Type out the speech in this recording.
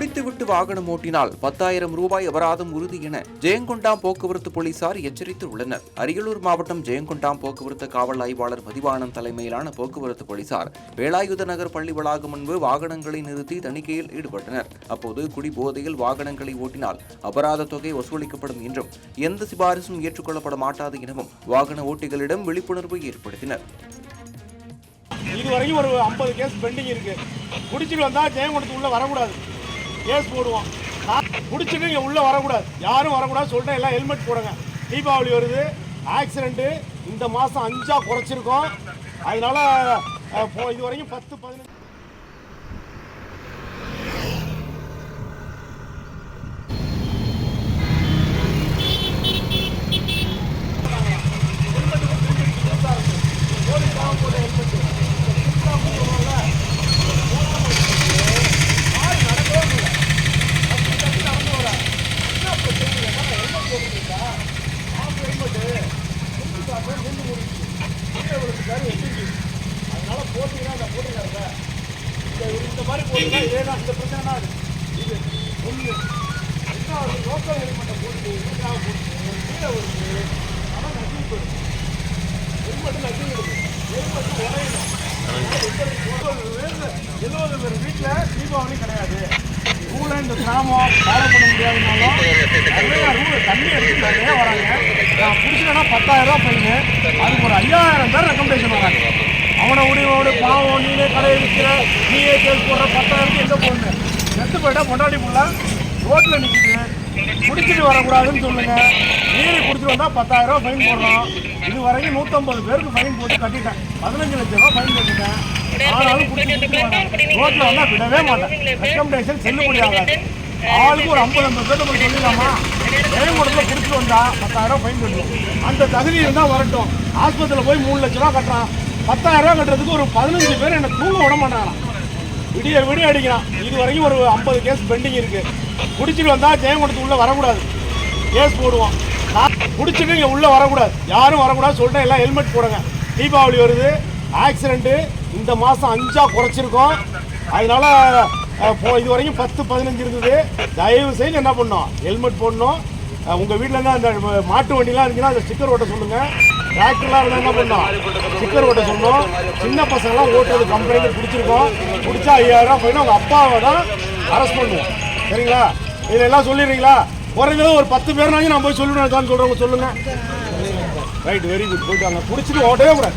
குடித்துவிட்டு வாகனம் ஓட்டினால் பத்தாயிரம் ரூபாய் அபராதம் உறுதி என ஜெயங்கொண்டாம் போக்குவரத்து போலீசார் எச்சரித்துள்ளனர். அரியலூர் மாவட்டம் ஜெயங்கொண்டாம் போக்குவரத்து காவல் ஆய்வாளர் மதிவாணன் தலைமையிலான போக்குவரத்து போலீசார் வேலாயுத நகர் பள்ளி வளாகம் முன்பு வாகனங்களை நிறுத்தி தணிக்கையில் ஈடுபட்டனர். அப்போது குடிபோதையில் வாகனங்களை ஓட்டினால் அபராத தொகை வசூலிக்கப்படும் என்றும் எந்த சிபாரிசும் ஏற்றுக்கொள்ளப்பட மாட்டாது எனவும் வாகன ஓட்டிகளிடம் விழிப்புணர்வு ஏற்படுத்தினர். இது வரைக்கும் ஒரு ஐம்பது கேஸ் பெண்டிங் இருக்கு. குடிச்சிட்டு வந்தா ஜெயங்கொண்டத்து உள்ள வரக்கூடாது. கேஸ் போடுவோம். நான் இங்கே உள்ளே வரக்கூடாது. யாரும் வரக்கூடாது. சொல்லிட்டேன் எல்லாம் ஹெல்மெட் போடுங்க. தீபாவளி வருது ஆக்சிடென்ட்டு இந்த மாதம் அஞ்சா குறைச்சிருக்கோம். அதனால போ- இது வரைக்கும் பத்து பதினஞ்சு போட்டீங்கன்னா அந்த போட்டுக்காருங்க இந்த இந்த மாதிரி போட்டுனா இதே தான். இந்த பிரச்சனை தான் இது ஒன்று ரெண்டாவது லோக்கல் ஹெல்மெட்டை போட்டு இதுக்காக போட்டு கீழே வருது ஆனால் நசி போயிடும் ஹெல்மெட்டு நசி விடுது ஹெல்மெட்டு உடையணும். எழுபது பேர் வீட்டில் தீபாவளி கிடையாது. ரூலை இந்த கிராமம் ஃபாலோ பண்ண முடியாதுனாலும் நிறைய ரூல் தண்ணி நிறைய வராங்க. நான் பிடிச்சிட்டேன்னா பத்தாயிரம் ரூபா ஃபைனு அதுக்கு ஒரு ஐயாயிரம் பேர் ரெக்கமெண்டேஷன் வராங்க. அவனை உடையோடு பாவம் நீனே கடையை விற்கிற நீயே கேஸ் போடுற பத்தாயிரத்துக்கு எங்கே போடணும் செத்து போயிட்டா பொண்டாட்டி புள்ள ரோட்டில் நிற்கிது குடிச்சிட்டு வரக்கூடாதுன்னு சொல்லுங்க. மீறி குடிச்சிட்டு வந்தால் பத்தாயிரம் ஃபைன் போடுறோம். இது வரைக்கும் நூற்றம்பது பேருக்கு ஃபைன் போட்டு கட்டிட்டேன். பதினஞ்சு லட்சம் ரூபா ஃபைன் கட்டிட்டேன் ஆனாலும் குடிச்சிட்டு ரோட்டில் வந்தால் விடவே மாட்டேன். ரெக்கமெண்டேஷன் செல்ல ஆகாது. ஆளுக்கு ஒரு ஐம்பது ஐம்பது பேர்த்த போய் சொல்லிடலாமா? ஜெயங்கூடத்தில் குடிச்சிட்டு வந்தா பத்தாயிரம் ஃபைன் கட்டணும் அந்த தகுதி இருந்தால் வரட்டும். ஆஸ்பத்திரியில் போய் மூணு லட்ச ரூபா கட்டுறான். பத்தாயிரம் ரூபா கட்டுறதுக்கு ஒரு பதினஞ்சு பேர் என்னை தூங்க விட மாட்டாங்களாம். விடிய விடிய அடிக்கிறான். இது வரைக்கும் ஒரு ஐம்பது கேஸ் பெண்டிங் இருக்கு. குடிச்சிட்டு வந்தா ஜெயங்கொண்டத்து உள்ள வரக்கூடாது. கேஸ் போடுவோம் குடிச்சிட்டு இங்கே உள்ள வரக்கூடாது. யாரும் வரக்கூடாது. சொல்லிட்டேன் எல்லாம் ஹெல்மெட் போடுங்க. தீபாவளி வருது. ஆக்சிடென்ட்டு இந்த மாதம் அஞ்சா குறைச்சிருக்கோம். அதனால இது வரைக்கும் பத்து பதினஞ்சு இருந்தது. தயவு செய்து என்ன பண்ணோம் ஹெல்மெட் போடணும். உங்கள் வீட்டில் இருந்தால் அந்த மாட்டு வண்டிலாம் இருந்துச்சுன்னா அந்த ஸ்டிக்கர் ஓட்ட சொல்லுங்கள் டிராக்டர்லாம் இருந்தால் என்ன பண்ணோம்? ஸ்டிக்கர் ஓட்ட சொன்னோம். சின்ன பசங்களாம் ஓட்டுறது கம்ப்ளைண்ட் பிடிச்சிருக்கோம். பிடிச்சா ஐயாயிரம் ஃபைன் உங்கள் அப்பாவை தான் அரெஸ்ட் பண்ணுவோம். சரிங்களா? இதில் எல்லாம் சொல்லிடுறீங்களா? குறைஞ்சது ஒரு பத்து பேர்னாச்சும் நான் போய் சொல்லிடுவேன் தான் சொல்கிறவங்க சொல்லுங்க. ரைட் வெரி குட் போயிட்டு வாங்க பிடிச்சிட்டு ஓட்டவே கூடாது.